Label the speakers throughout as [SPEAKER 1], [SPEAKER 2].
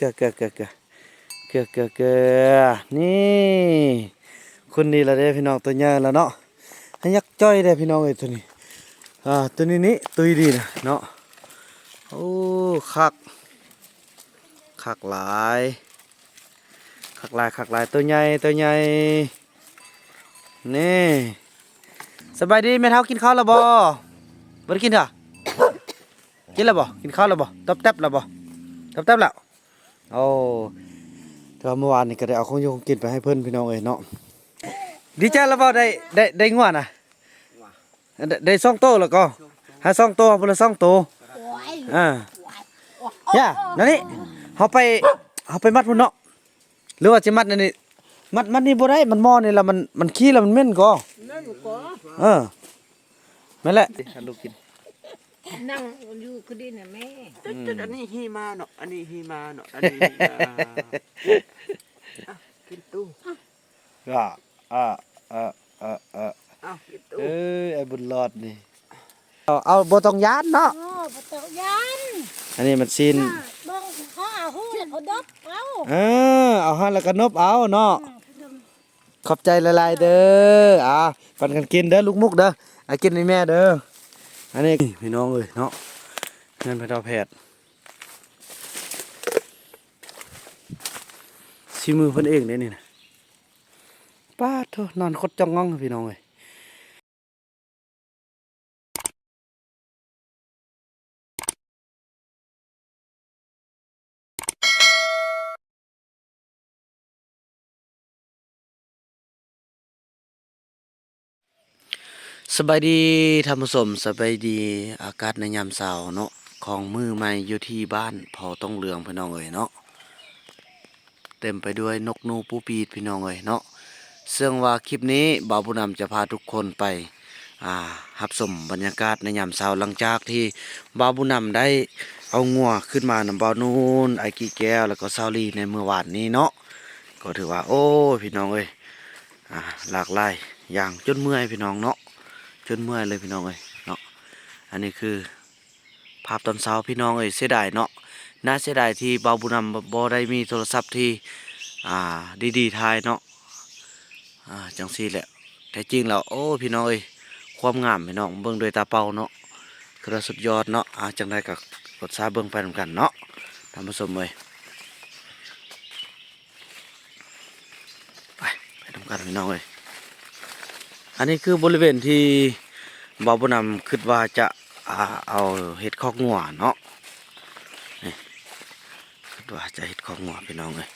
[SPEAKER 1] เกลือเกลือเกลือเกลือเกลือเกลือเกลือนี่คนนี้ละเด้พี่น้องตัวใหญ่แล้วเนาะให้ยักจ้อยเด้พี่น้องเอ้ตัวนี้อ่าตัวนี้นี่ตุยดีนะเนาะโอ้คักคักหลายคักหลายคักหลายตัวใหญ่ตัวใหญ่นี่สบายดีแม่เท้ากินข้าวแล้วบ่บ่ได้กินเหรอกินแล้วบ่กินข้าวแล้วบ่ตบแตบแล้วบ่ตบแตบแล้ว โอ้แต่ว่าเมื่อวานนี่ก็ได้เอาของอยู่ของกินไปให้เพิ่นพี่น้องเอ้ยเนาะดีใจแล้วบ่ได้ได้ได้งวดน่ะได้ได้สองโตแล้วก็หาสองโตพุ่นละสองโตอ่าย่านั่นนี่เฮาไปเฮาไปมัดพุ่นเนาะหรือว่าสิมัดนั่นนี่มัดมัดนี่บ่ได้มันมอนี่แล้วมันมันขี้แล้วมันเหม็นก็
[SPEAKER 2] นั่นก็
[SPEAKER 1] เออนั่นแหละลูกกิน
[SPEAKER 2] นั่งอยู่ก็ดีนะแม่
[SPEAKER 3] จุดจุดอันนี้ฮีมาเนาะอันนี้ฮีมาเนาะอันนี้ฮีมาอะกินตู้
[SPEAKER 1] อ่าอ่าอ่าอ่าอ่า
[SPEAKER 3] อ้าวกินตู้
[SPEAKER 1] เอ้ยไอ้บุญรอดนี่ เอาเอาบ่ต้องยานเนาะ
[SPEAKER 4] โอ้ปะเตายัน
[SPEAKER 1] อันนี้มันซิน
[SPEAKER 4] เบิ่งเขาเอาหูเอาดบเอา
[SPEAKER 1] เออเอาหันแล้วก็นบเอาเนาะ ขอบใจหลายๆเด้อ อ่าปันกันกินเด้อลูกมุกเด้ออะกินให้แม่เด้อ อันนี้พี่น้องเลยเนาะเงินพระดาแพทย์ชีมือเพิ่นเองเด้นี่นะป้าเถอะนอนคดจ้องง่องพี่น้องเลย สบายดีท่านผู้ชมสบายดีอากาศในยามเช้าเนาะของมือใหม่อยู่ที่บ้านพอต้องเลืองพี่น้องเอ้ยเนาะเต็มไปด้วยนกนูปูปีดพี่น้องเอ้ยเนาะซึ่งว่าคลิปนี้บ่าวผู้นำจะพาทุกคนไปอ่ารับชมบรรยากาศในยามเช้าหลังจากที่บ่าวผู้นำได้เอางัวขึ้นมานำบ่าวนูนไอกีแก้วแล้วก็ซาลีในเมื่อวานนี้เนาะก็ถือว่าโอ้พี่น้องเอ้ยอ่าหลากหลายอย่างจนเมื่อยพี่น้องเนาะ จนเมื่อยเลยพี่น้องเอ้ยเนาะอันนี้คือ ภาพตอนเช้าพี่น้องเอ้ยเสียดายเนาะน่าเสียดายที่เบาบุญนำบ่ได้มีโทรศัพท์ที่อ่าดีๆทายเนาะอ่าจังซี่แหละแต่จริงแล้วโอ้พี่น้องเอ้ยความงามพี่น้องเบิ่งด้วยตาเปล่าเนาะคือสุดยอดเนาะอ่าจังได้ก็กดซาเบิ่งไปนำกันเนาะท่านผู้ชมเอ้ยไปไปทำกันพี่น้องเอ้ย อันนี้คือบริเวณที่บาบุนำคิดว่าจะอาเอาเห็ดคอกงัวเนาะนี่คิดว่าจะเห็ดคอกงัวพี่น้องเลย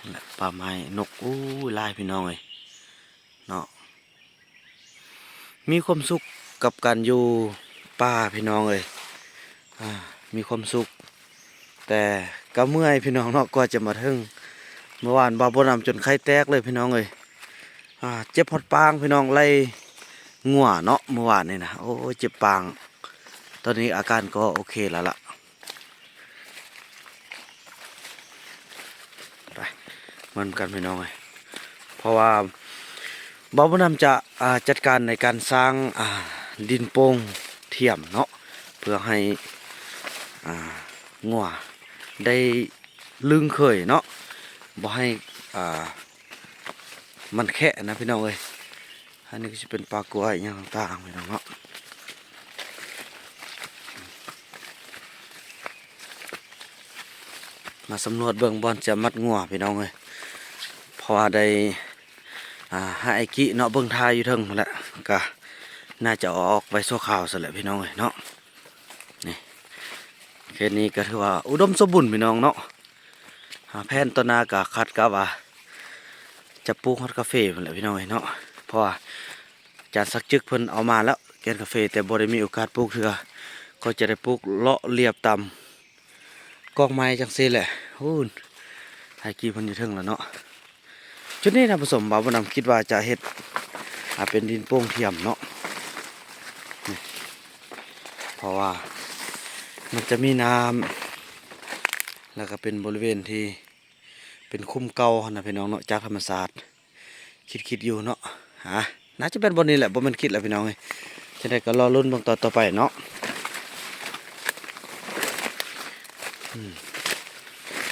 [SPEAKER 1] นั่นแหละป่าไม้นกอู้ลายพี่น้องเลยเนาะมีความสุขกับการอยู่ป่าพี่น้องเลยมีความสุข แต่ก็เมื่อยพี่น้องเนาะกว่าจะมาถึง เมื่อวานบาบนำจนไข้แตกเลยพี่น้องเลยอ่าเจ็บพอดปางพี่น้องไล่งัวเนาะเมื่อวานนี่นะโอ้เจ็บปาง ตอนนี้อาการก็โอเคแล้วล่ะไปเหมือนกันพี่น้องเลยเพราะว่าบาบนำจะอ่าจัดการในการสร้างอ่าดินโป่งเทียมเนาะเพื่อให้อ่างัวได้ลึงเคยเนาะ บ่ให้อ่ามันแค่นะพี่น้องเอ้ยอันนี้ก็จะเป็นปลากล้วยอย่างต่างๆพี่น้องเนาะมาสำรวจเบื้องบนจะมัดงัวพี่น้องเอ้ยเพราะว่าได้อ่าให้ไอ้กิเนาะเบื้องทายอยู่ทิงนั่นแหละก็น่าจะออกไปโซ่ข่าวซะแหละพี่น้องเอ้ยเนาะนี่เขตนี้ก็ถือว่าอุดมสมบูรณ์พี่น้องเนาะ หาแพนต้นนากะคัดกะว่า จะปลูกฮอตกาแฟพุ่นแหละพี่น้องเอ้ยเนาะเพราะว่าอาจารย์สักจึกเพิ่นเอามาแล้วแกนกาแฟแต่บ่ได้มีโอกาสปลูกเถื่อก็จะได้ปลูกเลาะเรียบตามกองไม้จังซี่แหละฮู้นไห้กี่เพิ่นอยู่เทิงแล้วเนาะจุดนี้ท่านผู้ชมบ่าวบ่นำคิดว่าจะเฮ็ดอาเป็นดินโป่งเทียมเนาะเพราะว่ามันจะมีน้ำ แล้วก็เป็นบริเวณที่เป็นคุ้มเก่านะพี่น้องเนาะจากธรรมศาสตร์คิดคิดอยู่เนาะฮะน่าจะเป็นบนนี้แหละบ่แมันคิดแหละพี่น้องเอ้ยจะได้ก็รอรุ่นบางตอนต่อไปเนาะ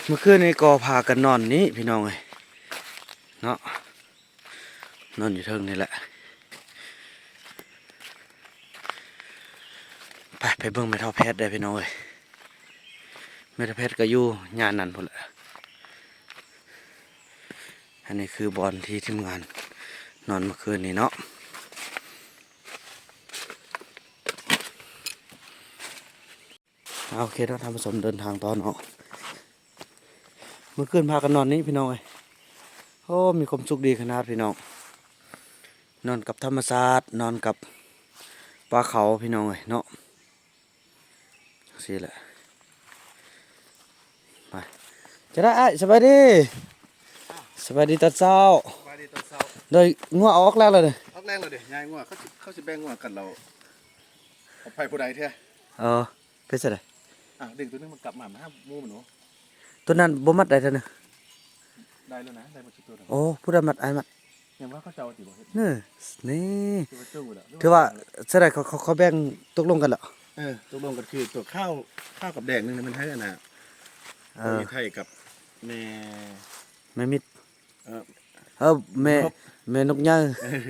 [SPEAKER 1] เมื่อคืนนี้ก็พากันนอนนี้พี่น้องเอ้ยเนาะนอนอยู่เทิงนี่แหละไปไปเบิ่งแม่เท่าแพทย์ได้พี่น้องเอ้ย แม่เท่าแพทย์ก็อยู่งานนั่นพุ่นละอันนี้คือบอลที่ทีมงานนอนเมื่อคืนนี้เนาะเอาโอเคเราทำผสมเดินทางตอนเนาะเมื่อคืนพากันนอนนี้พี่น้องเอ้ยโอ้มีความสุขดีขนาดพี่น้อง นอนกับธรรมศาสตร์นอนกับปลาเขาพี่น้องเอ้ยเนาะสิแหละไป จะได้ไอ้ายสบายดีสบายดีตอนเช้า
[SPEAKER 5] มาดีตอนเช้า
[SPEAKER 1] โดยงัวออกแล้วเลย
[SPEAKER 5] พักแรกเราเดี๋ยวยายง่วงเขาสิเขาสิแบ่งง่วงกันเราเอาไผ่ผู้ใดเท่า
[SPEAKER 1] เออเป็นสิได
[SPEAKER 5] อะเด็กตัวนึงมันกลับมามาห้ามูมันหนู
[SPEAKER 1] ตัวนั้นบ่มัดได้เท่านึง
[SPEAKER 5] ได้แล้วนะได้มาชิตัวนึง
[SPEAKER 1] โอ้ผู้ใดมัดไอ้ายมัด
[SPEAKER 5] ยังว่าเขาจะเอาติบ่เฮ็ด
[SPEAKER 1] นี่นี่
[SPEAKER 5] ที่ว่าเจ้าอยู่แล้ว
[SPEAKER 1] ถือว่าสิไดเขาเขาเขาแบ่งตกลงกันแล้ว
[SPEAKER 5] เออตกลงกันคือตัวข้าวข้าวกับแดงนึงเนี่ยมันให้อันน่ะ
[SPEAKER 1] เอ
[SPEAKER 5] ตัว
[SPEAKER 1] อ
[SPEAKER 5] นี้ไทยกับ แม่
[SPEAKER 1] แม่มิด
[SPEAKER 5] เออ
[SPEAKER 1] เออแม่แม่นกย่าง
[SPEAKER 5] เออ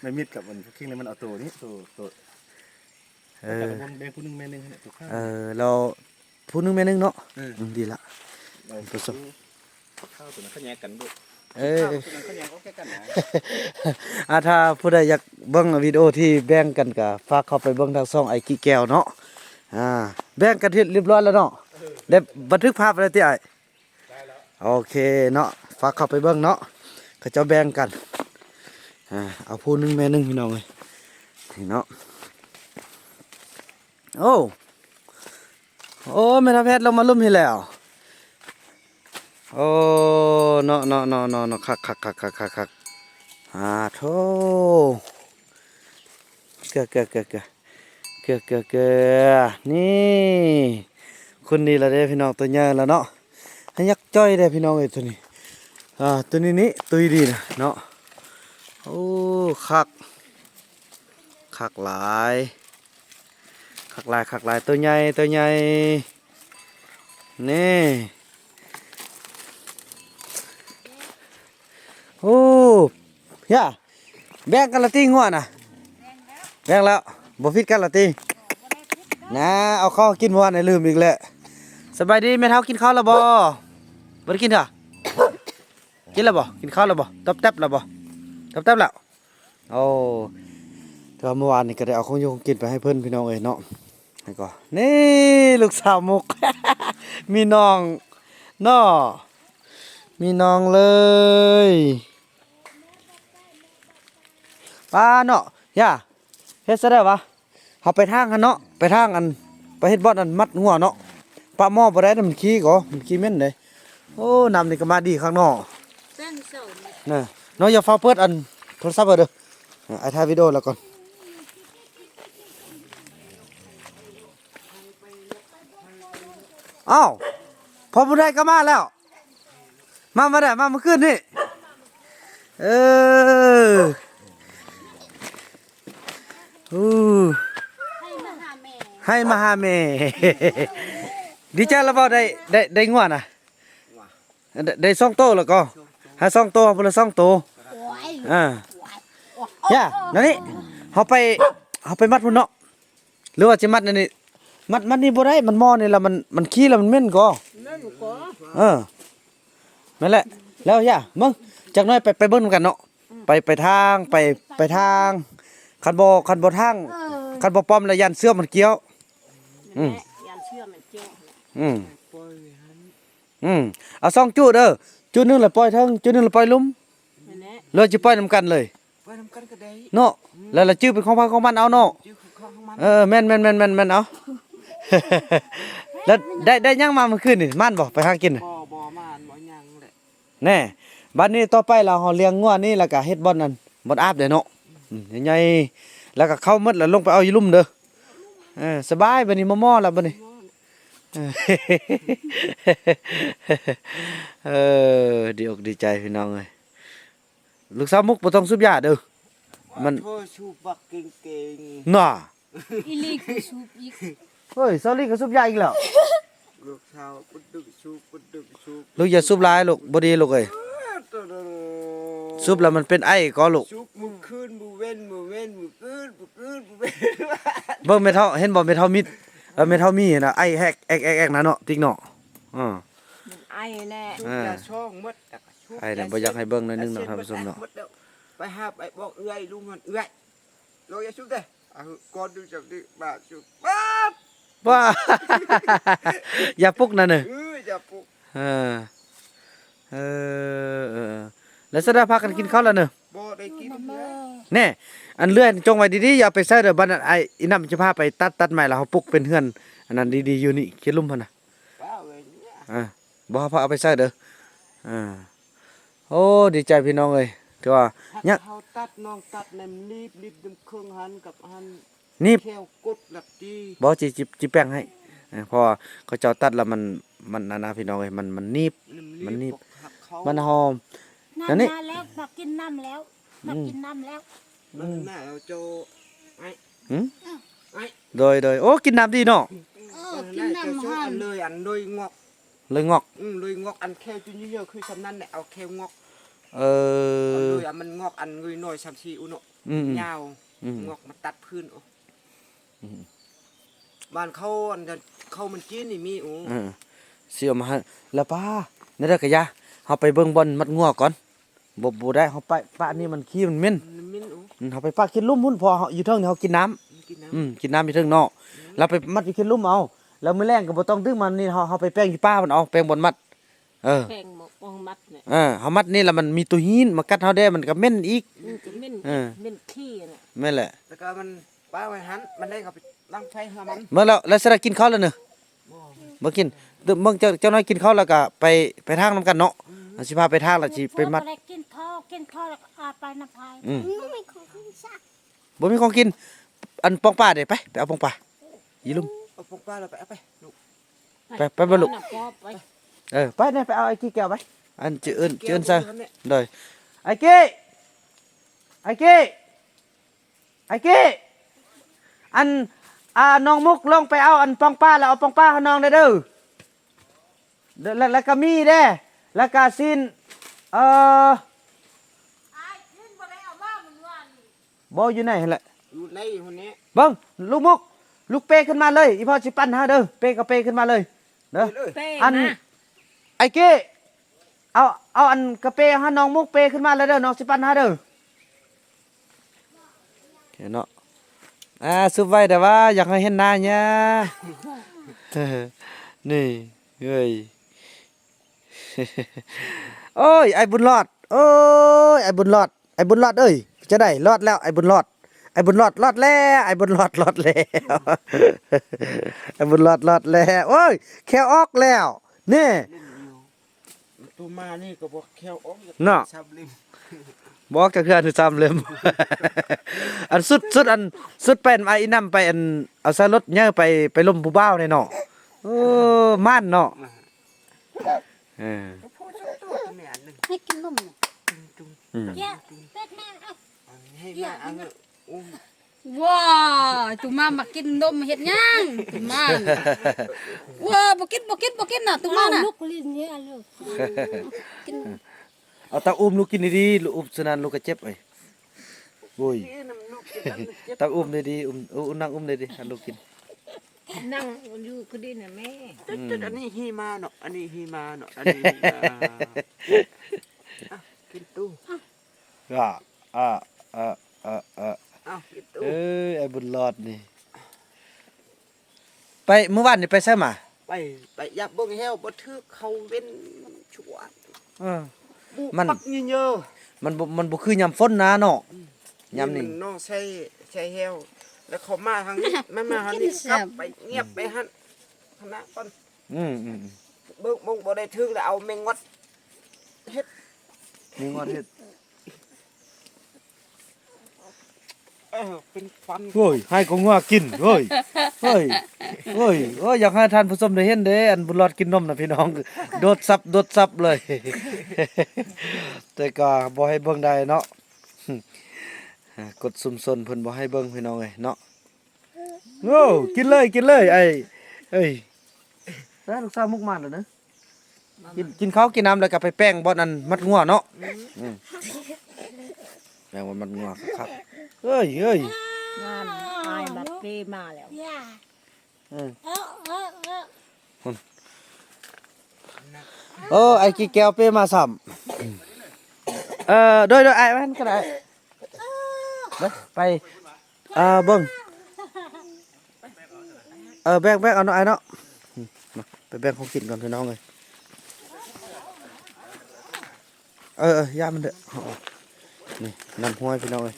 [SPEAKER 5] แม่มิดกับมันคิงเลยมันเอาตัวนี้ตัวตัว
[SPEAKER 1] เอ
[SPEAKER 5] แต่
[SPEAKER 1] อ
[SPEAKER 5] ละคนแบ่งผู้หนึงแม่หนึงเนี่ยตัวข้าว
[SPEAKER 1] เออเราผู้หนึงแม่หนึงเนาะ
[SPEAKER 5] เออ
[SPEAKER 1] อืมดีละ
[SPEAKER 5] เรา
[SPEAKER 1] ผสม
[SPEAKER 5] ข้าวตัวนั้นเขาแยกกันด้วย
[SPEAKER 1] เอ
[SPEAKER 5] ข้าว
[SPEAKER 1] อ
[SPEAKER 5] ตัวนั้นเขาแยกเอาแค่กันนะ
[SPEAKER 1] อาถ้าผู้ใดอยากเบิ่งวิดีโอที่แบ่งกันก็ฝากเข้าไปเบิ่งทางช่องไอกิแก้วเนาะอ่าแบ่งกันที่เรียบร้อยแล้วเนาะได้บันทึกภาพอะไรที่ไอ โอเคเนาะฝากเข้าไปเบิ่งเนาะเขาเจะแบ่งกันเอาผู้หนึงแม่นึงพี่น้องเอ้ยนี่เนาะโอ้โอ้แม่ทัพแพทย์ลงมาลุ่มให้แล้วโอ้เนาะเนาะเนาะเนาะเนาะคักคักคักคักคักคักอ่าโธ่เกลือเกลือเกลือเกลือเกลือเกลือเกือนี่คนนี้ละเด้พี่น้องตัวใหญ่แล้วเนาะ ให้ยักจ้อยได้พี่น้องเอ้ตัวนี้อ่าตัวนี้นี่ตุยดีนะเนาะโอ้คักคักหลายคักหลายคักหลายตัวใหญ่ตัวใหญ่นี่โอ้ย่าแบ่งกันละตีงัวนะแบ่งแล้วบ่ฟิตกันละตีนะเอาข้าวกินเมื่อวานได้ลืมอีกแล้ว สบายดีแม่เฒ่ากินข้าวแล้วบ่บ่ได้กินเหรอกินแล้วบ่กินข้าวแล้วบ่ตับแตบแล้วบ่ตับแตบแล้วโอ้แต่ว่าเมื่อวานนี่ก็ได้เอาของอยู่ของกินไปให้เพิ่อนพี่น้องเอ้ยเนาะแล้วก็นี่ลูกสาวมุก มีน้องเนาะมีน้องเลยป้าเนาะย่าเฮ็ดซะได้วะเฮาไปทางกันเนาะไปทางอันไปเฮ็ดบ่อนอันมัดหัวเนาะ ปะหม้อบ่ได้นะมันขี้ก็มันขี้เหม็นเลยโอ้น้ำนี่ก็มาดีข้างนอก
[SPEAKER 2] แป้งเสาเนี่ย
[SPEAKER 1] น่ะเนาะอย่าฟ้าเปิดอันโทรศัพท์เอาเด้ออะไอ้ถ่ายวิดีโอแล้วก่อนอ้าวพอผู้ใดก็มาแล้ว มามาได้มาเมื่อคืนนี่เอออู้
[SPEAKER 4] ให้มาหาแม่
[SPEAKER 1] ให้มาหาแม่ ดีใจแล้วบ่ได้ได้ได้งวน่ะได้ได้สองโตแล้วก็หาสองโตพุ่นละสองโต
[SPEAKER 4] โอ้ย
[SPEAKER 1] อ่าย่านั่นนี่เฮาไปเฮาไปมัดพุ่นเนาะหรือว่าจะมัดนั่นนี่มัดมัดนี่บ่ได้มันมอนี่ละมันมันขี้แล้วมันเหม็นก็
[SPEAKER 2] นั่นหนูก็
[SPEAKER 1] เออนั่นแหละแล้วย่ามึงจักหน่อยไปไปเบิ่งนำกันเนาะไปไปทางไปไปทางคันบ่คันบ่ทาง
[SPEAKER 4] เออ
[SPEAKER 1] คันบ่ป้อมแล้วยันเสื้อมันเกี้ยวอืม
[SPEAKER 2] ยันเชื่อมันเจ้า
[SPEAKER 1] อืม
[SPEAKER 3] ปล่อยหัน
[SPEAKER 1] อืมเอาสองจุดเด้อจุดหนึงแล้วปล่อยเทิงจุดหนึงแล้วปล่อยลุ่ม
[SPEAKER 2] นั่นแหละ
[SPEAKER 1] เลยจะปล่อยนํกันเลย
[SPEAKER 3] ไปทำกันก็ได้
[SPEAKER 1] เนาะแล้วละจื้อเป็นของพันของมันเอาเนาะ
[SPEAKER 3] ชื่อของเขาของมัน
[SPEAKER 1] เออแม่นแม่นแม่นแม่นแม่นเอา แล้วได้ได้ยังมาเมื่อคืนนี่มันบ่ไปหากินน่ะ
[SPEAKER 3] บ่บ่มานบ่หยังแหละ
[SPEAKER 1] แน่บัดนี้ต่อไปเราเฮาเลี้ยงงัวนี่แล้วก็เฮ็ดบ่อนนั่นบ่อนอาบเด้อเนาะอืมใหญ่ๆแล้วก็เข้าหมดแล้วลงไปเอาอยู่ลุ่มเด้อเออสบายบัดนี้มอๆแล้วบัดนี้เออ เออดีอกดีใจพี่น้องเอ้ยลูกสาวมุกบ่ต้องสูบยาเด้อมัน
[SPEAKER 3] โทษชูบักเก่งๆ
[SPEAKER 1] น่ะ
[SPEAKER 4] อีลีคือสูบอีก
[SPEAKER 1] เฮ้ยซอลี่ก็สูบยาอีกแล้ว
[SPEAKER 3] ลูกสาวปุดดึกชูปุดดึกชู
[SPEAKER 1] ลูกอย่าซุบหลายลูกบ่ดีลูกเอ้ยซุบแล้วมันเป็นไอ้ก็ลูก
[SPEAKER 3] ชุบมือคืนมือเว้นมือเว้นมือคืนมือคืนมือเว้น
[SPEAKER 1] เบิ่งเมทัลเห็นบ่เมทัลมิด ออเมทัลมีน่ะไอแฮกแอกแอกแอกนะเนาะติ๊กเนาะอ่า
[SPEAKER 2] ไอ้แน่
[SPEAKER 3] ชุบ
[SPEAKER 1] อ่า
[SPEAKER 3] ยาช่องหมดแต่ก็ชุบ
[SPEAKER 1] ไอ้เนี่ยบ่อยากให้เบิ่งหน่อยนึงเนาะท่านผู้ชมเนาะ
[SPEAKER 3] หดแล้วไปหาไปบอกเอื้อยลุงมันเอื้อยเราอย่าชุบเด้อะก่อนดูจากนี้บาชุบป๊าบ
[SPEAKER 1] ว้าอย่าปลุกนั่นเด้อ
[SPEAKER 3] เอออย่าปลุก
[SPEAKER 1] เออเออเออแล้วสะดาพากันกินข้าวแล้วเนอะ
[SPEAKER 3] บ่ได้กิน
[SPEAKER 4] แม่
[SPEAKER 3] เนื้ อ
[SPEAKER 1] แน่อันเลื่อนจงไว้ดีๆอย่าไปใส่เด้อบัดนั้นไอ้อีน้ำจะพาไปตัดตัดไม้แล้วเฮาปลุกเป็นเฮือนอันนั้นดีๆอยู่นี่เขียนลุ่มพุ่นน่ะ
[SPEAKER 3] ว้าวเอ้ยเนี่ย
[SPEAKER 1] อ่าบ่พาเอาไปใส่เด้ออ่าโอ้ดีใจพี่น้องเอ้ยถือว่าเนี่ย
[SPEAKER 3] เขาตัดน้องตัดในมรีบรีบดำเครื่องหันกับหัน
[SPEAKER 1] นี่
[SPEAKER 3] แควกดหลับดี
[SPEAKER 1] บ่จิจิจิแป้งให้เออเพราะว่าเขาเจ้าตัดแล้วมันมันนั่นนะพี่น้องเอ้ยมันมันนีบมันนี่
[SPEAKER 3] บอกหักเขา
[SPEAKER 1] มันหอมอัน
[SPEAKER 4] น้ำ
[SPEAKER 1] นี้
[SPEAKER 4] มาแล้วมากินน้ำแล้วมากินน้ำแล้ว
[SPEAKER 3] มันน่าเราโจไอ้
[SPEAKER 1] หืม
[SPEAKER 3] ไอ้
[SPEAKER 1] โดยโดยโอ้กินน้ำดีเนาะ
[SPEAKER 4] เออ
[SPEAKER 3] มัน
[SPEAKER 4] กิน
[SPEAKER 3] น่าจะโจ
[SPEAKER 4] น้ำหั
[SPEAKER 3] อั
[SPEAKER 4] น
[SPEAKER 3] นเลยอันเลยงอก
[SPEAKER 1] เลยงอก
[SPEAKER 3] อืมเลยงอกอันแควจุนเยอะๆคือสำนั้นแหละเอาแควงอก
[SPEAKER 1] เอ
[SPEAKER 3] อัน
[SPEAKER 1] อ
[SPEAKER 3] เลยอันมันงอกอันเงยหน่อยสามสี่อุเนาะ
[SPEAKER 1] อืม
[SPEAKER 3] ยาว
[SPEAKER 1] อืม
[SPEAKER 3] งอกมาตัดพื้นโอ้
[SPEAKER 1] อืม
[SPEAKER 3] บ้านเขาอันจะเขามันกินนี่มีโอ้
[SPEAKER 1] เออเสียมาให้แล้วป้านี่เด้อกะยะเฮาไปเบิ่งบอลมัดงัวก่อน บ่บ่ได้เฮาไปป้านี่มันขี้มันเหม็น
[SPEAKER 3] มันมินโอ้
[SPEAKER 1] อืมเฮาไปป้ากินลุ่มพุ่นพอเฮาอยู่เทิงนี่เฮากินน้ำ
[SPEAKER 3] มันกินน้ำ
[SPEAKER 1] อืมกินน้ำอยู่เทิงเนาะแล้วไปมัดอยู่กินลุ่มเอา แล้วมื้อแรงก็บ่ต้องดึงมันนี่เฮาเฮาไปแป้งอยู่ป้ามันเอาแป้งบนมัด เออ
[SPEAKER 2] แป้งหมกมองมัดเนี่ย
[SPEAKER 1] เออเฮามัดนี่แล้วมันมีตัวหินมากัดเฮาได้มันก็เหม็นอีก
[SPEAKER 2] มันจะเม่น
[SPEAKER 1] เออ
[SPEAKER 2] เม่นขี้น่ะ
[SPEAKER 1] แม่นแหละ
[SPEAKER 3] แล้วก็มันป้าไว้หันมันได้เขาไปตั้งไฟหามัน
[SPEAKER 1] เมื่อแล้วแล้วสิได้กินข้าวแล้วเนอะบ่กินเดี๋ยวเบิ่งเจ้าเจ้าน้อยกินข้าวแล้วก็ไปไปทางนํกันเนาะ อันสิพาไปทางแล้วสิไปมัด
[SPEAKER 4] พอกินข้าวกินข้าวแล้วก็อาไปน้ำพาย
[SPEAKER 1] อืม
[SPEAKER 4] ไม่มีของกินสัก
[SPEAKER 1] บ่มีของกิน อันปองป่าเด้ไปไปเอาปองป่ายีลุม
[SPEAKER 3] เอาพวกป้าเราไปเอาไปลูก
[SPEAKER 1] ไปไปบ่ลูก
[SPEAKER 2] น่ะพอไป
[SPEAKER 1] เออไปเนี่ยไปเอาไอ้กี้แก้วไปอันจืออื่นจืออื่นซะ
[SPEAKER 3] แก้วอยู่
[SPEAKER 1] เลยไอ้กี้ไอ้กี้ไอ้กี้อันอ่าน้องมุกลงไปเอาอันปองป้าแล้วเอาปองป้าให้น้องได้เด้อเด้อแล้วแล้วก็มีเด้ แล้วก็สิ้นเอ่อบ่อยู่ไหนหั่นแหละ
[SPEAKER 3] อยู่ในคนนี้
[SPEAKER 1] เบิ้งลูกมุก ลูกเปขึ้นมาเลยอีพ่อสิปั้นฮะเด้อเปกับเปขึ้นมาเลยเด้อ
[SPEAKER 2] แป้ง
[SPEAKER 1] อัน
[SPEAKER 2] นะ
[SPEAKER 1] ไอ้เก้เอาเอาอันกระเปฮะน้องมุกเปขึ้นมาเลยเด้อน้องสิปั้นฮะเด้อโอเคเนาะอ่าสุบไว้แต่ว่าอยากให้เห็นหน้าเนี่ยเออนี่เฮ้ย โอ้ยไอ้บุญรอด โอ้ยไอ้บุญรอดไอ้บุญรอดเอ้ยจะได้รอดแล้วไอ้บุญรอดไอ้บุญรอดรอดแล้วไอ้บุญรอดรอดแล้วไอ้บุญรอดรอดแล้วโอ้ยแค่ออกแล้วนี่
[SPEAKER 3] เล่นอยู่ตัวมานี่ก็บอกแควออกจาก
[SPEAKER 1] เนาะ
[SPEAKER 3] ซับลิม
[SPEAKER 1] บอกจะคืออันที่ซ้ำเล่มอันสุดสุดอันสุดเป็นไอ้นำไปอันเอาใส่รถเนี่ยไปไปลมผู้บ้าวในเนาะโอ้ม่านเนาะ เออ
[SPEAKER 3] พูดสักตัวตัวเนี่ยอันหนึง
[SPEAKER 4] ให้กินนมเนี่ย
[SPEAKER 3] จุงจุง
[SPEAKER 1] อืม
[SPEAKER 4] แย่เป็ดแม่เอา
[SPEAKER 3] อันนี้ให้มาอันนี้อุ้ม
[SPEAKER 2] ว้าตุมามากินนมเฮ็ดหยังตุมาน่ะว้าบ่กินบ่กินบ่กินน่ะตุมาน่ะ
[SPEAKER 4] ลูกลิ้นเนี่ยอาลูกกิน
[SPEAKER 1] เอาตาอุ้มลูกกินดีๆลูกอุ้มสนันลูกก็เจ็บไอ้โอ้ย
[SPEAKER 3] นี่น้ำลูกกินน้ำลูกเจ็บ
[SPEAKER 1] ตาอุ้มดีๆอุ้มอุ้มนั่งอุ้มดีๆให้ลูกกิน
[SPEAKER 2] นั่งอยู่คือดีน่ะแม่
[SPEAKER 3] จุดจุดอันนี้ฮีมาเนาะอันนี้ฮีมาเนาะอันนี้อ่าอะกินตู้
[SPEAKER 1] อ่าอ่าอ่าอ่าอ่า
[SPEAKER 3] อ้าวกินตู้
[SPEAKER 1] เอ้ยไอ้บุญรอดนี่ ไปเมื่อวานนี่ไปใช่มา
[SPEAKER 3] ไปไปยับเบิ่งแฮวบ่ทึกเขาเว้นมันชั่ว
[SPEAKER 1] เออ
[SPEAKER 3] บุ
[SPEAKER 1] มัน
[SPEAKER 3] ปักเยอะ
[SPEAKER 1] มันบ่มันบ่คือยำฝนนะเนาะ
[SPEAKER 3] ๆ
[SPEAKER 1] ยำนี่
[SPEAKER 3] มัน้องใช้ใช้แฮว แล้วเขามาทางนี้มันมาทางนี้กลับไปเงียบไปหั่นคณะก่อน
[SPEAKER 1] อืมอืม
[SPEAKER 3] เบิ่งบ่บ่ได้ทึกแล้วเอาแมงวัด
[SPEAKER 1] มีงอดเฮ็ด
[SPEAKER 3] เออเป็นฟัน
[SPEAKER 1] โอ้ยให้ก็งัวกินเฮ้ยเฮ้ยเฮ้ยโอ้ยอยากให้ท่านผู้ชมได้เห็นเด้อันบุญรอดกินนมนะพี่น้อง โดดซับโดดซับเลย แต่ก็บ่ให้เบิ่งได้เนาะ กดซุ่มซนเพิ่นบ่ให้เบิ่งพี่น้องเอ้ยเนาะโอ้กินเลยกินเลยไอ้เอ้ยเแต่ลูกสาวมุกมันแล้วนะกินกินข้าวกินน้ำแล้วก็ไปแป้งบ่อนอันมัดงัวเนาะอืมแป้งบ่อนมัดงัวครับเอ้ยเอ้ย
[SPEAKER 6] งานอายบัดปีมาแล้ว
[SPEAKER 4] ย่า
[SPEAKER 1] เออ
[SPEAKER 4] เออเออเออ
[SPEAKER 1] เออไอ้กี่แก้วเป้มาซ้ำเออโดยโดยไอ้มันก็ได้ ไปไปเอ่าเบิ่งเออแบ่งแบ่งเอาเนาะไอเนาะไปแบ่งของกินก่อนพี่น้องเลยเออเออย่ามันเด้อนี่น้ำห้วยพี่น้องเลย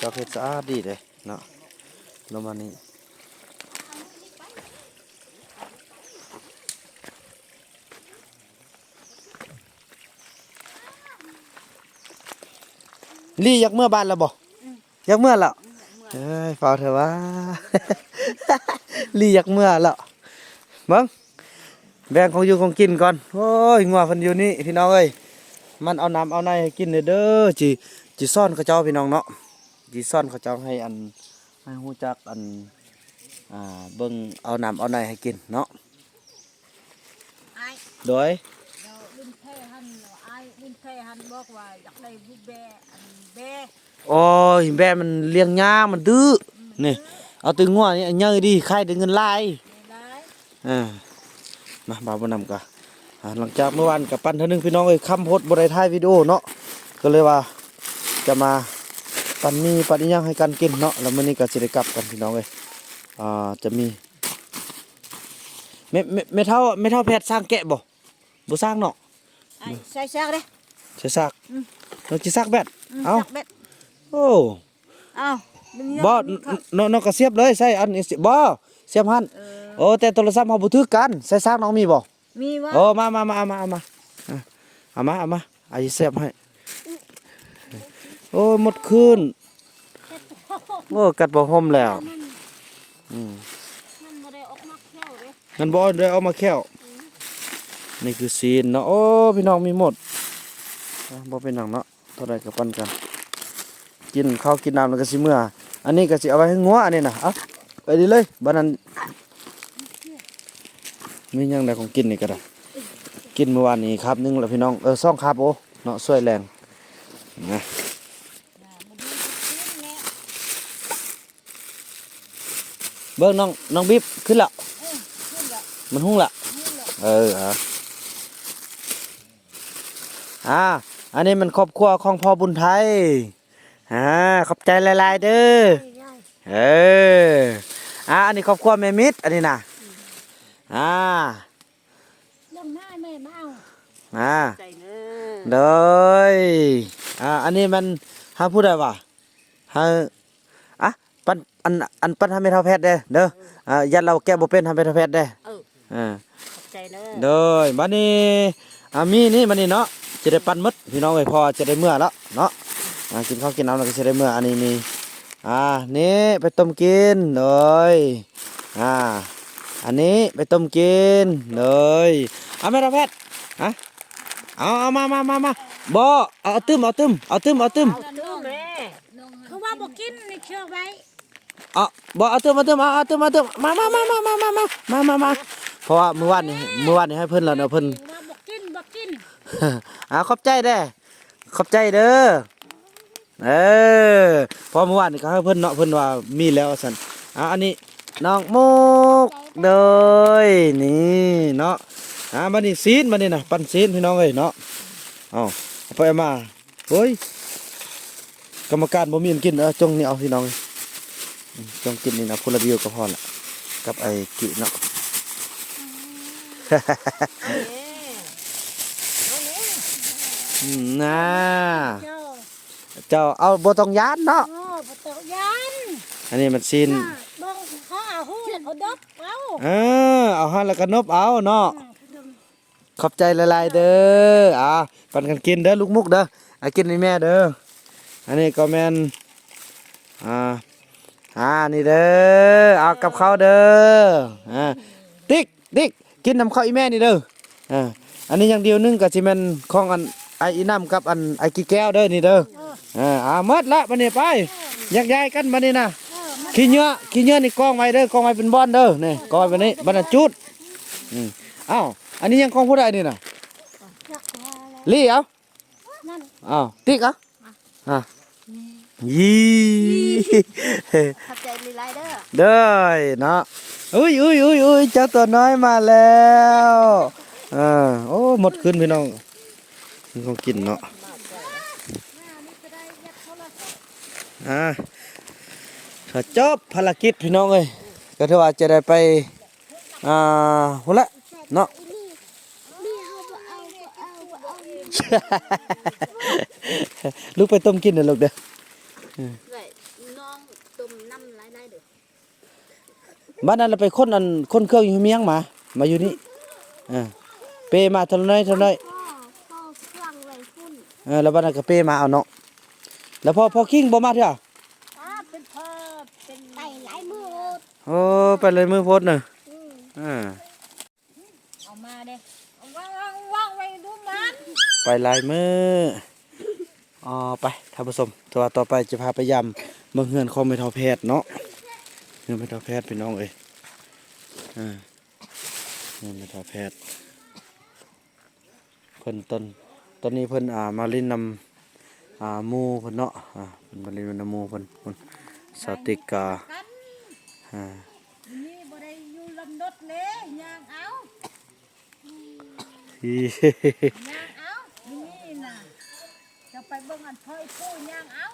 [SPEAKER 1] จ้าเพชรสะอาดดีเลยเนาะลงมานี่ลี่ยากเมื่อบ้านแล้วบ่ อยากเมื่อแล้วเอ้ยฝาเถอะว่าลีอยากเมื่อแล้วเบิ่งแบ่งของอยู่ของกินก่อน โอ้ยงัวพิ่นอยู่นี่พี่น้องเอ้ยมันเอาน้ำเอาในให้กินเด้อเด้อจิจิซ่อนเขาเจ้าพี่น้องเนาะจิซ่อนเขาเจ้าให้อันให้ฮู้จักอันอ่าเบิ่งเอาน้ำเอาในให้กินเนาะโดย
[SPEAKER 6] เดี๋ยวลินเทหันอายลินเทหันบอกว่าอยากได้บุแบอันแบ
[SPEAKER 1] โอ้ยแม่มันเลี้ยงยากมันดื้อนี่เอาตึงงัวนี่เยอะดีใครได้เงินหลาย
[SPEAKER 6] ได้
[SPEAKER 1] อ่ามาบ่าวบ่นำกะอ่าหลังจากเมื่อวานกับปั้นเท่านึงพี่น้องเอ้ยคำโพดบ่ได้ถ่ายวิดีโอเนาะก็เลยว่าจะมาปั้นมีปั้นอีหยังให้กันกินเนาะแล้วมื้อนี้ก็สิได้กลับกันพี่น้องเอ้ยอ่าจะมีแม่แม่แม่เท่าแม่เท่าแพทย์สร้างแกะบ่บ่สร้างเนาะ
[SPEAKER 6] อายใส่ซากเด้
[SPEAKER 1] ใช่ซากเราสิซากแบดเอ้า
[SPEAKER 6] จักเบ็ด
[SPEAKER 1] โอ้
[SPEAKER 6] เอ้าดึงยอด
[SPEAKER 1] บ่
[SPEAKER 6] นี่ครับ
[SPEAKER 1] นนกก็เสียบเลยใส่อันนี้สิบ่เสียบหัน
[SPEAKER 6] เออ
[SPEAKER 1] โอ้แต่โทรศัพท์เฮาบ่ถือกันใส่ซากน้องมีบ่
[SPEAKER 6] มีวะ
[SPEAKER 1] โอ้มามามาเอามาเอามาอะเอามาเอามาไอ้เสียบให้โอ้หมดคืนโอ้กัดบ่ห่มแล้วอืม
[SPEAKER 4] มันไม่ได้ออกมาเที่ยวเลย
[SPEAKER 1] งั้นบ่ได้เอามาแค้วนี่คือซีนเนาะโอ้พี่น้องมีหมดอะบ่เป็นหยังเนาะเท่าใดก็ปันกัน กินข้าวกินน้ำแล้วก็สิเมื่อ อันนี้ก็สิเอาไว้ให้งัวอันนี้นะเอาไปดีเลยบัดนั้นมียังไดของกินนี่ก็ได้กินเมื่อวานนี้ครับหนึงแล้วพี่น้องเออซ่องครับโอ้เนาะช่วยแรงนะเบิ่งน้องน้องบิ๊บขึ้นละมันหุ้งละเอออะอ่าอันนี้มันครอบครัวของพ่อบุญไทย อ่าขอบใจหลายๆเด้อเอออ่าอันนี้ครอบครัวแม่มิตรอันนี้นะอ่า
[SPEAKER 4] ลงหน้าแม่มาเอา
[SPEAKER 1] อ่า
[SPEAKER 6] ใจเน
[SPEAKER 1] เดยอ่าอันนี้มันหาพูดได้ป่ะหาอะปันอันอันปันทำเป็นเท่าแพทย์เด้อเด้ออ่ายันเราแก้บ่เป็นทำเป็นเท่าแพทย์เด้อ
[SPEAKER 6] เออ
[SPEAKER 1] อ่า
[SPEAKER 6] ขอบใจเนอ
[SPEAKER 1] เดยบัดนี้อ่ามีนี่บัดนี้เนาะจะได้ปันหมดพี่น้องเอ้ยพอจะได้เมื่อแล้วเนาะ อ่ากินข้าวกินน้ำแล้วก็จะได้เมื่ออันนี้นี่อ่านี่ไปต้มกินเลยอ่าอันนี้ไปต้มกินเลยเอาแม่เท่าแพทย์ฮะเอาเอามามามามาบ่เอาเอาตึมเอาตึมเอาตึมเอาตึม
[SPEAKER 6] เอาตื้อแม่
[SPEAKER 4] เขาว่าบอกกินในเชื่อไว้
[SPEAKER 1] เอาบ่เอาตึมเอาตึมเอาเอาตึมเอาตึมมามามามามามามามามามาเพราะว่าเมื่อวานนี่เมื่อวานนี่ให้เพิ่นแล้วเนาะเพิ่น
[SPEAKER 4] บอกกินบอกกิน
[SPEAKER 1] อ่าขอบใจเด้ขอบใจเด้อ เออเพอเมื่อวานนี่ก็ให้เพิ่นเนาะเพิ่นว่ามีแล้วสั่นอ่าอันนี้น้องมุกเด้ยนี่เนาะอ่าบัดนี้ซีนบัดนี้น่ะปั้นซีนพี่น้องเอ้ยเนาะเอาเอาไปเอามาเฮ้ยกรรมการบ่มีอันกินเออจงนี่เอาพี่น้องเอ้ยอืมจงกินนี่นะคนละเดียวก็พอละกับไอ้กิเนาะอืมน่า
[SPEAKER 4] เจ้า
[SPEAKER 1] เจ้าเอาบ่ต้องยานเนาะ
[SPEAKER 4] โอ้ประตูยัน
[SPEAKER 1] อันนี้มันซีน
[SPEAKER 4] บ้องเขาเอาหูแล้วเขาดบเอา
[SPEAKER 1] เออเอาหันแล้วก็นบเอาเนาะขอบใจหลายๆเด้อ อ่าปันกันกินเด้อลูกมุกเด้ออะกินนี่แม่เด้อ อันนี้ก็แม่นอ่า อ่า นี่เด้อ เอากับข้าวเด้อ อ่า ติ๊กติ๊กกินน้ำข้าวอีแม่นี่เด้อ อ่า อันนี้อย่างเดียวนึงก็สิแม่นของอัน ไออีน้ำกับอันไอกี่แก้วเด้อนี่เด้ออ่าอ่าหมดละบัดนี้ไปแยกย้ายกันบัดนี้นะขี้เหงื่อขี้เหงื่อนี่กองไว้เด้อกองไว้เป็นบอนเด้อนี่กองไว้แบบนี้บัดนั้นจุดอืมอ้าวอันนี้ยังของผู้ใดนี่น่ะ
[SPEAKER 4] จักมาแล้ว
[SPEAKER 1] ลี่เอ้า
[SPEAKER 4] นั่น
[SPEAKER 1] อ้าวติ๊กเอะอะยี่
[SPEAKER 6] ขับใจลีไลเดอร์
[SPEAKER 1] เด้อเนาะอุ้ยอุ้ยอุ้ยอุ้ยเจ้าตัวน้อยมาแล้วอ่าโอ้หมดขึ้นพี่น้อง มีของกินเนาะอ่าถ้าจบภารกิจพี่น้องเอ้ยก็ถือว่าจะได้ไปอ่าหุ่นละเนาะลูกไปต้มกินเด้อลูกเด้อ
[SPEAKER 6] เลยน้องตุ่มน้ำไลไลเดอร์
[SPEAKER 1] บ้านนั้นเราไปค้นอันค้นเครื่องอยู่เมียงมา มาอยู่นี่อ่าเปมาเท่าน้อยเท่าน้อย
[SPEAKER 4] พ่อพ่อฟังไว้พุ่น
[SPEAKER 1] เออแล้วบ้านนั้นก็เปมาเอาเนาะแล้วพอพอคิงบ่มาเถอะ
[SPEAKER 4] อ่าเป็นพ่อเป็นไต่หลายมือ
[SPEAKER 1] โอ้ไปเลยมือโพดเนอะ
[SPEAKER 4] อืม
[SPEAKER 1] อ่า
[SPEAKER 6] เอามาเด้เอาวางวางวางไว้ดูมัน
[SPEAKER 1] ไปลายมืออ๋อไปท่านผู้ชมตัวต่อไปจะพาไปยำเมืองเฮือนของเมทัลแพทย์เนาะเฮือนเมทัลแพทย์พี่น้องเอ้ยอ่าเฮือนเมทัลแพทย์เพิ่นต้น ตอนนี้เพิ่นอ่ามาลินนำอ่าหมูเพิ่นเนาะอ่าเพิ่นมาลินนำหมูเพิ่นเพิ่นสติกา
[SPEAKER 6] กัน
[SPEAKER 1] อ่า
[SPEAKER 6] นี่บ่ได้อยู่ลำดดเลยย่างเอา
[SPEAKER 1] อี
[SPEAKER 6] ย่างเอานี่น่ะจะไปเบิ่งอันพ่อยผู้ย่างเอา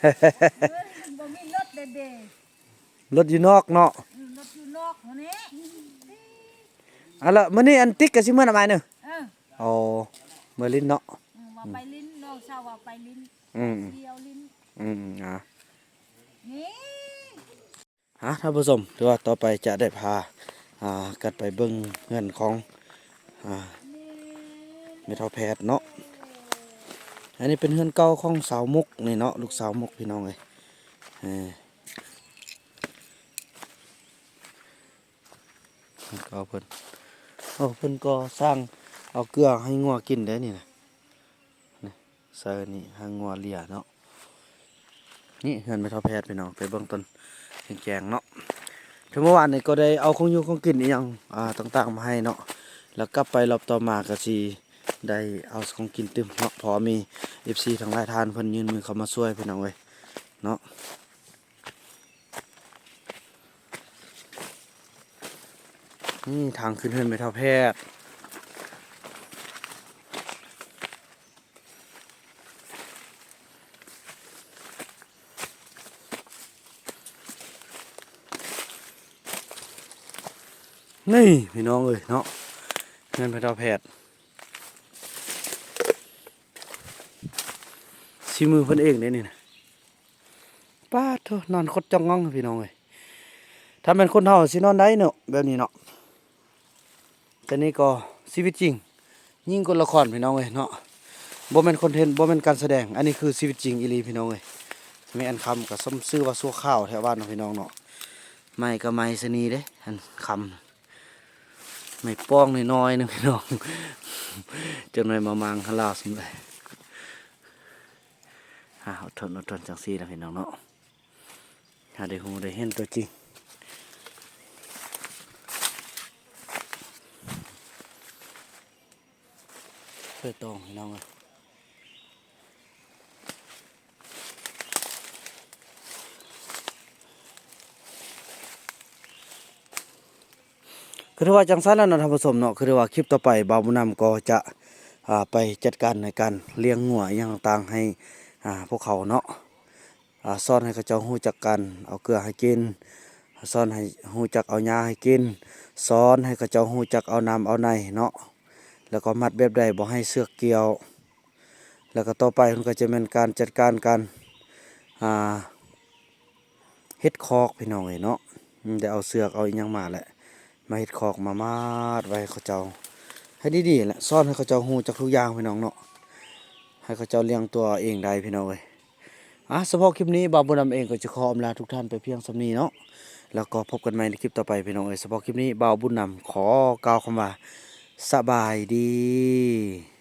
[SPEAKER 6] เฮ้ยบ่มีรถเด้
[SPEAKER 1] รถอยู่นอกเนาะ
[SPEAKER 6] ๆรถอยู่นอกหัวนี้
[SPEAKER 1] เอาละมื้อนี้อันติ๊กก็สิมื้อละไม้หนึง
[SPEAKER 6] เออ
[SPEAKER 1] โอ้ มื้อลิ้นเนาะ
[SPEAKER 6] ว่าไปลิ้นน้องสาวว่าไปลิ้น
[SPEAKER 1] อืม
[SPEAKER 6] เดียวลิ้น
[SPEAKER 1] อืมอ่า
[SPEAKER 6] นี่
[SPEAKER 1] ฮะท่านผู้ชมถือว่าต่อไปจะได้พาอ่ากันไปเบิ่งเงินของอ่าเมทัลแพทย์เนาะอันนี้เป็นเฮือนเก่าของสาวมุกนี่เนาะลูกสาวมุกพี่น้องเลยเออเฮือนเก่าเพิ่นโอ้เพิ่นก็สร้าง เอาเกลือให้งัวกินได้นี่นะนี่ใส่นี่ให้งัวเลียเนาะนี่เฮือนเมทัลแพทย์พี่น้องไปเบิ่งต้นแกงเนาะถึงเมื่อวานนี่ก็ได้เอาของอยู่ของกินอหยังอ่าต่างๆมาให้เนาะแล้วกลับไปรอบต่อมาก็สิได้เอาของกินตึมเนาะพอมี FC ทางหลายทานเพิ่นยืนมือเขามาช่วยพี่น้องเว้ยเนาะนี่ทางขึ้นเฮือนไปเท่าแพทย์ นี่พี่น้องเอ้ยเนาะเฮือนไปเท่าแพทย์ชิมือเพิ่นเองเด้นี่นะป้าดโทนอนคดจ้องงองพี่น้องเอ้ยถ้าเป็นคนเฮาสินอนได้เนาะแบบนี้เนาะแต่นี่ก็ชีวิตจริง ยิ่งกว่าละครพี่น้องเอ้ยเนาะบ่แม่นคอนเทนต์บ่แม่นการแสดง อันนี้คือชีวิตจริงอีหลีพี่น้องเอ้ยไม่อันคำกับซ้ำซื้อว่าซัวข้าวแถวบ้านพี่น้องเนาะไม่ก็ไม่สนีเด้อันคำ ไม่ป้องน้อยๆนะพี่น้องจนไม่มามังฮาลาวสมเลยฮะอดทนอดทนจังซี่นะพี่น้องเนาะหาได้หูได้เห็นตัวจริงเพื่อตองพี่น้องเลย คือว่าจังซั่นแล้วเนาะท่านผู้ชมเนาะคือว่าคลิปต่อไปบ่าวบุนำก็จะไปจัดการในการเลี้ยงงัวอย่างต่างๆให้พวกเขาเนาะอ่อนให้เขาเจ้าฮู้จักกันเอาเกลือให้กินสอนให้ฮู้จักเอายาให้กินสอนให้เขาเจ้าฮู้จักเอาน้ำเอาในเนาะแล้วก็มัดแบบใดบ่ให้เสือกเกี่ยว แล้วก็ต่อไปมันก็จะเป็นการจัดการการเฮ็ดคอกพี่น้องเอ้ยเนาะอืมได้เอาเสือกเอาอีหยังมาแหละ มาเห็ดคอกมามาดไว้ให้เขาเจ้า ให้ดีๆแหละซ่อนให้เขาเจ้าหูจากทุกอย่างพี่น้องเนาะให้เขาเจ้าเลี้ยงตัวเองได้พี่น้องเอ้ยอะเฉพาะคลิปนี้บาวบุญนำเองก็จะขออำลาทุกท่านไปเพียงสำนีเนาะแล้วก็พบกันใหม่ในคลิปต่อไปพี่น้องเอ้ยเฉพาะคลิปนี้บาวบุญนำขอกล่าวคำว่าสบายดี